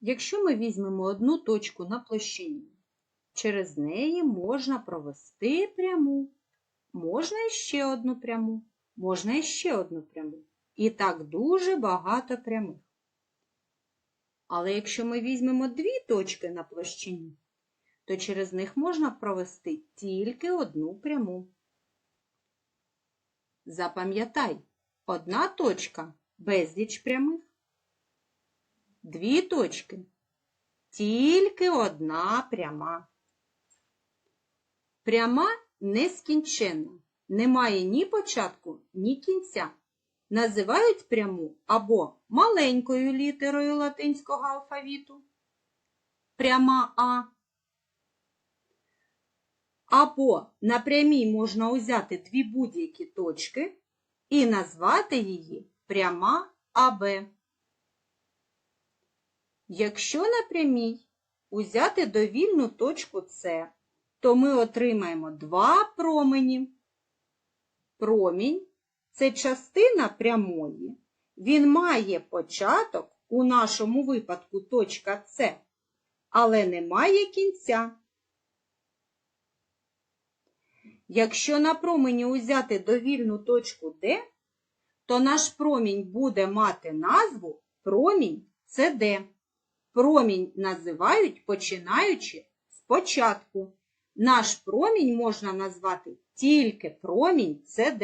Якщо ми візьмемо одну точку на площині, через неї можна провести пряму, можна іще одну пряму, можна іще одну пряму. І так дуже багато прямих. Але якщо ми візьмемо дві точки на площині, то через них можна провести тільки одну пряму. Запам'ятай, одна точка безліч прямих, дві точки тільки одна пряма. Пряма нескінченна, не має ні початку, ні кінця. Називають пряму або маленькою літерою латинського алфавіту, пряма А, або на прямій можна узяти дві будь-які точки і назвати її пряма АБ. Якщо на прямій узяти довільну точку С, то ми отримаємо два промені. Промінь це частина прямої. Він має початок, у нашому випадку точка С, але не має кінця. Якщо на промені узяти довільну точку Д, то наш промінь буде мати назву промінь СД. Промінь називають починаючи з початку. Наш промінь можна назвати тільки промінь СД.